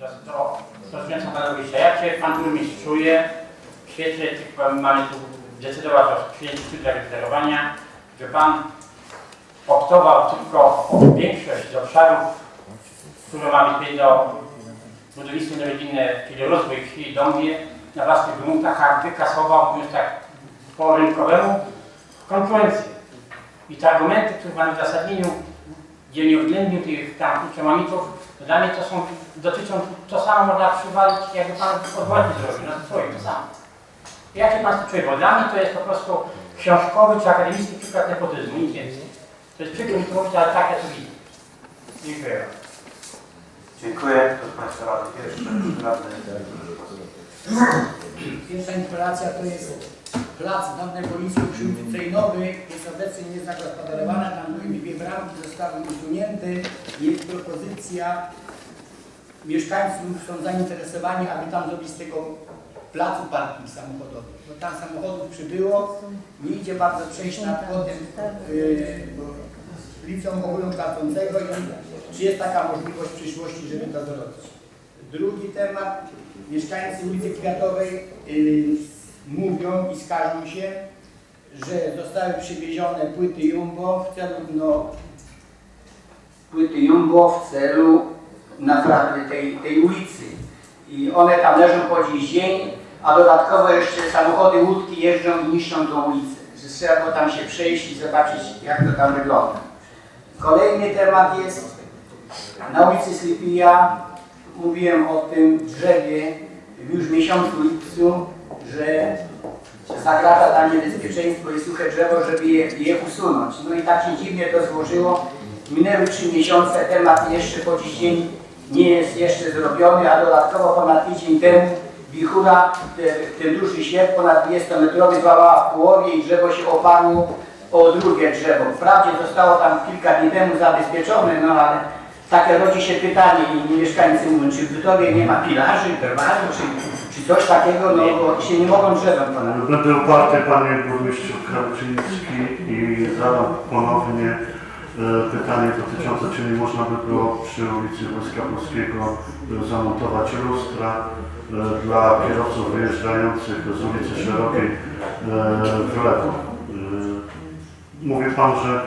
do, do, do zmian pana burmistrza. Jak się pan burmistrz czuje w świetle tych, mamy tu decydować o przyjęciu studia wysterowania, że pan optował tylko o większość obszarów, które mamy tutaj do budownictwo rodzinne, czyli rozwój wsi i dąbie na własnych gruntach, a wykasował, mówiąc tak po rynkowemu, konkurencję. I te argumenty, które pan w uzasadnieniu, gdzie nie uwzględnił tych tam uczelników, dla mnie to są, dotyczą, to samo można przywalić, jakby pan odwrotnie zrobił, na swoim, to samo. Jak się pan tym czuje? Bo dla mnie to jest po prostu książkowy czy akademicki przykład nepotyzmu, nic więcej. To jest przykro mi to mówić, ale tak ja to widzę. Dziękuję bardzo. Dziękuję. Proszę Państwa Rady Pierwszy, radny. Pierwsza interpelacja to jest plac dawnej ulicy przy ulicy Trejnowej. Jest obecnie niezagospodarowana, tam dwie bramki, zostały usunięte. Jest propozycja, mieszkańców są zainteresowani, aby tam zrobić z tego placu parking samochodowy. Bo tam samochodów przybyło, nie idzie bardzo przejść nad płotem yy, liceum ogólnokształcącego i czy jest taka możliwość w przyszłości, żeby to zrobić. Drugi temat, mieszkańcy ulicy Kwiatowej yy, mówią i skarżą się, że zostały przywiezione płyty Jumbo w celu, no, płyty Jumbo w celu naprawy tej, tej ulicy. I one tam leżą po dziś dzień, a dodatkowo jeszcze samochody łódki jeżdżą i niszczą tą ulicę. Że trzeba tam się przejść i zobaczyć, jak to tam wygląda. Kolejny temat jest na ulicy Slipija. Mówiłem o tym drzewie już w miesiącu lipcu, że zagraża tam niebezpieczeństwo i suche drzewo, żeby je, je usunąć. No i tak się dziwnie to złożyło. Minęły trzy miesiące, temat jeszcze po dziś dzień nie jest jeszcze zrobiony, a dodatkowo ponad tydzień temu wichura, te- ten duży śnieg ponad 20-metrowy złamała w połowie i drzewo się oparło o drugie drzewo. Wprawdzie zostało tam kilka dni temu zabezpieczone, no ale takie rodzi się pytanie i mieszkańcy mówią, czy w Bytowie nie ma pilarzy, drwarzy, czy, czy coś takiego, no bo się nie mogą drzewem ponad. Będę uparty, panie burmistrzu Krawczyński i zadam ponownie e, pytanie dotyczące, czy nie można by było przy ulicy Wojska Polskiego e, zamontować lustra e, dla kierowców wyjeżdżających z ulicy Szerokiej e, w lewo. E, Mówi Pan, że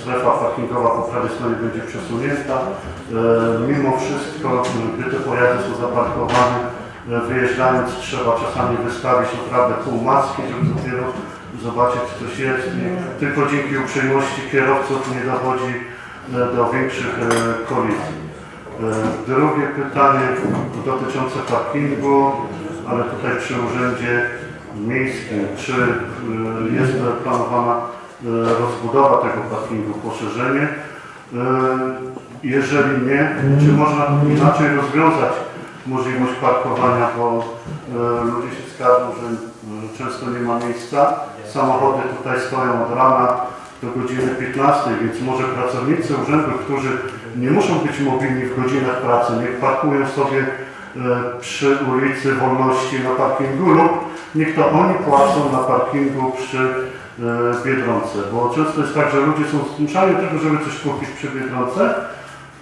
strefa parkingowa po prawej stronie będzie przesunięta. E, Mimo wszystko, gdy te pojazdy są zaparkowane, wyjeżdżając trzeba czasami wystawić naprawdę pół maski, żeby dopiero zobaczyć, czy coś jest. Tylko dzięki uprzejmości kierowców nie dochodzi e, do większych e, kolizji. E, Drugie pytanie dotyczące parkingu, ale tutaj przy urzędzie miejskim. Czy jest planowana rozbudowa tego parkingu, poszerzenie? Jeżeli nie, czy można inaczej rozwiązać możliwość parkowania, bo e, ludzie się skarżą, że e, często nie ma miejsca. Samochody tutaj stoją od rana do godziny 15, więc może pracownicy urzędu, którzy nie muszą być mobilni w godzinach pracy, niech parkują sobie e, przy ulicy Wolności na parkingu lub niech to oni płacą na parkingu przy Biedronce, bo często jest tak, że ludzie są zmuszani do tego, żeby coś kupić przy Biedronce.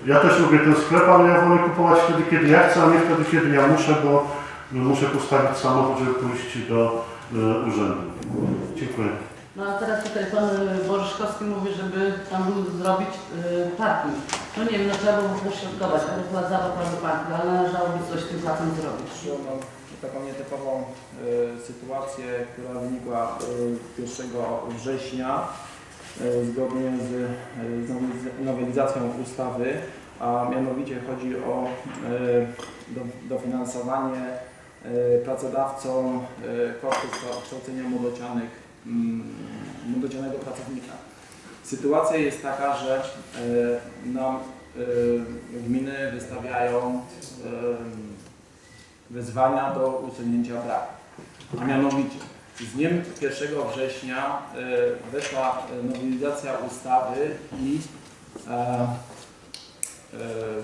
Ja też lubię ten sklep, ale ja wolę kupować wtedy, kiedy ja chcę, a nie wtedy, kiedy ja muszę, bo muszę postawić samochód, żeby pójść do e, urzędu. Dziękuję. No a teraz tutaj pan y, Boryszkowski mówi, żeby tam był zrobić y, parking. No nie wiem, no trzeba było pośrodkować, ale była zabawa prawo parking, ale należałoby coś z tym placem zrobić. no, taką nietypową e, sytuację, która wynikła e, 1 września zgodnie z, e, nowelizacją ustawy, a mianowicie chodzi o e, do, dofinansowanie e, pracodawcom e, kosztów kształcenia młodocianych, mm, młodocianego pracownika. Sytuacja jest taka, że e, nam e, gminy wystawiają e, wezwania do usunięcia braku. A mianowicie z dniem 1 września e, weszła e, nowelizacja ustawy i e, e,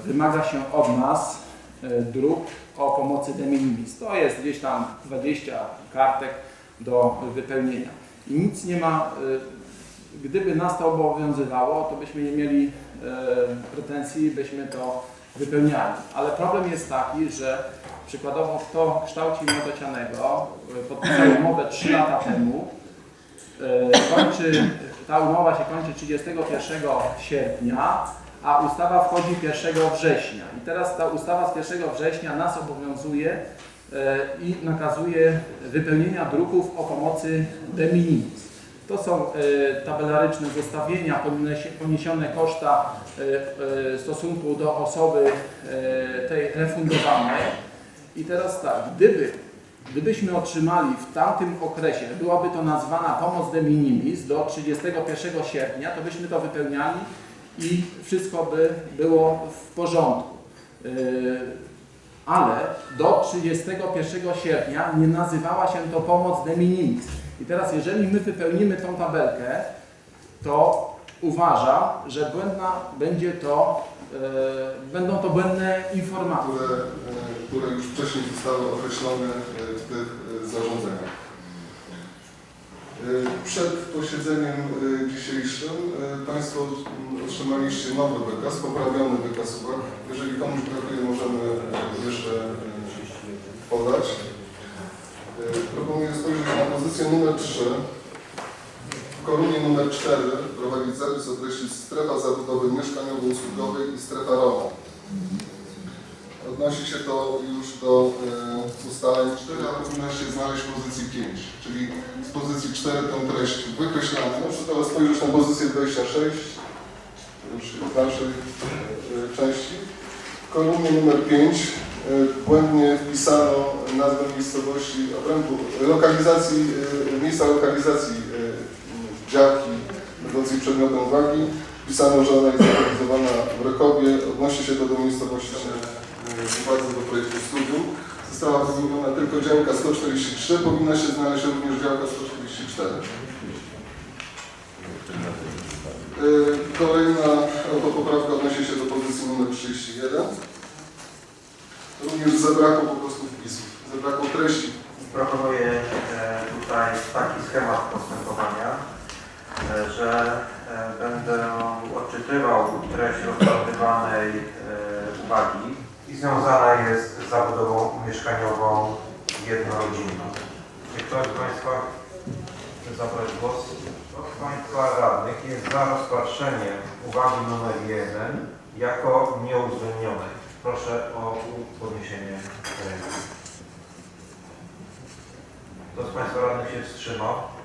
wymaga się od nas e, dróg o pomocy de minimis. To jest gdzieś tam 20 kartek do wypełnienia. I nic nie ma, e, gdyby nas to obowiązywało, to byśmy nie mieli pretensji, byśmy to wypełniali. Ale problem jest taki, że przykładowo kto kształci młodocianego, y, podpisał umowę 3 lata temu, y, kończy, ta umowa się kończy 31 sierpnia, a ustawa wchodzi 1 września. I teraz ta ustawa z 1 września nas obowiązuje e, i nakazuje wypełnienia druków o pomocy de minimis. To są e, tabelaryczne zestawienia, poniesione koszta e, e, stosunku do osoby e, tej refundowanej. I teraz tak, gdyby, gdybyśmy otrzymali w tamtym okresie, byłaby to nazwana pomoc de minimis do 31 sierpnia, to byśmy to wypełniali i wszystko by było w porządku. Yy, Ale do 31 sierpnia nie nazywała się to pomoc de minimis. I teraz jeżeli my wypełnimy tą tabelkę, to uważam, że błędna będzie to, yy, będą to błędne informacje. które, e, które już wcześniej zostały określone e, w tych e, zarządzeniach. E, Przed posiedzeniem e, dzisiejszym e, Państwo otrzymaliście nowy wykaz, poprawiony wykaz uwag. Jeżeli komuś brakuje, możemy e, jeszcze e, podać. E, Proponuję spojrzeć na pozycję numer 3. Kolumnie numer 4 prowadzić zapis określić strefa zabudowy mieszkaniowo-usługowej i strefa rolna. Odnosi się to już do e, ustaleń 4, ale powinno się znaleźć w pozycji 5, czyli z pozycji 4 tą treść wykreślamy. Proszę teraz spojrzeć na pozycję 26, już w dalszej e, części. W kolumnie numer 5 e, błędnie wpisano nazwę miejscowości, obrębu, lokalizacji, e, miejsca lokalizacji e, działki będącej przedmiotem uwagi. Wpisano, że ona jest zlokalizowana w Rekowie. Odnosi się to do miejscowości w uwadze do projektu studium. Została wymieniona tylko działka 143, powinna się znaleźć również działka 144. E, Kolejna autopoprawka odnosi się do pozycji numer 31. Również zabrakło po prostu wpisów, zabrakło treści. Proponuję e, tutaj taki schemat postępowania, że e, będę odczytywał treść rozpatrywanej e, uwagi i związana jest z zabudową mieszkaniową jednorodzinną. Czy ktoś z Państwa chce zabrać głos? Kto z Państwa radnych jest za rozpatrzeniem uwagi numer 1 jako nieuwzględnionej? Proszę o podniesienie ręki. Kto z Państwa radnych się wstrzymał?